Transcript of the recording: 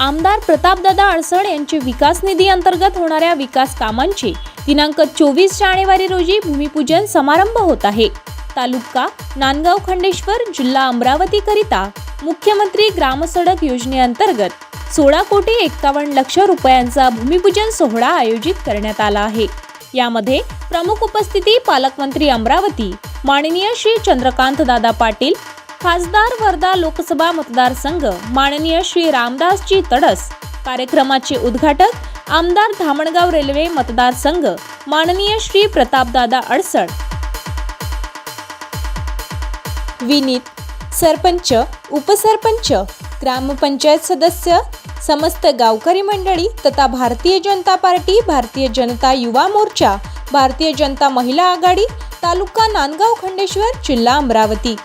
आमदार प्रतापदादा अडसड यांचे विकास निधी अंतर्गत होणाऱ्या विकास कामांचे दिनांक चोवीस जानेवारी रोजी भूमिपूजन समारंभ होत आहे. तालुका नांदगाव खंडेश्वर जिल्हा अमरावतीकरिता मुख्यमंत्री ग्रामसडक योजनेअंतर्गत सोळा कोटी एक्कावन्न लक्ष रुपयांचा भूमिपूजन सोहळा आयोजित करण्यात आला आहे. यामध्ये प्रमुख उपस्थिती पालकमंत्री अमरावती माननीय श्री चंद्रकांत दादा पाटील खासदार वर्धा लोकसभा मतदारसंघ माननीय श्री रामदासजी तडस. कार्यक्रमाचे उद्घाटक आमदार धामणगाव रेल्वे मतदारसंघ माननीय श्री प्रतापदादा अडसड. विनीत सरपंच उपसरपंच ग्रामपंचायत सदस्य समस्त गावकरी मंडळी तथा भारतीय जनता पार्टी भारतीय जनता युवा मोर्चा भारतीय जनता महिला आघाडी तालुका नांदगाव खंडेश्वर जिल्हा अमरावती.